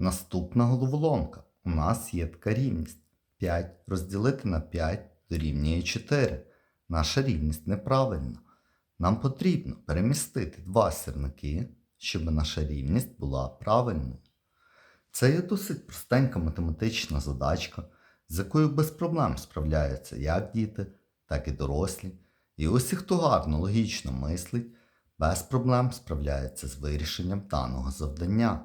Наступна головоломка. У нас є така рівність. 5 розділити на 5 дорівнює 4. Наша рівність неправильна. Нам потрібно перемістити два сірники, щоб наша рівність була правильною. Це є досить простенька математична задачка, з якою без проблем справляються як діти, так і дорослі. І усі, хто гарно логічно мислить, без проблем справляється з вирішенням даного завдання.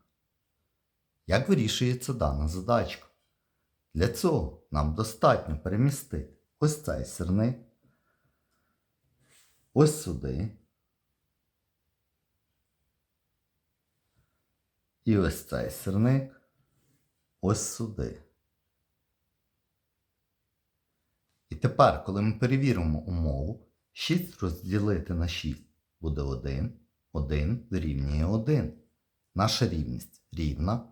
Як вирішується дана задачка? Для цього нам достатньо перемістити ось цей сирник, ось сюди. І ось цей сирник ось сюди. І тепер, коли ми перевіримо умову, 6 розділити на 6 буде 1, 1 дорівнює 1. Наша рівність рівна,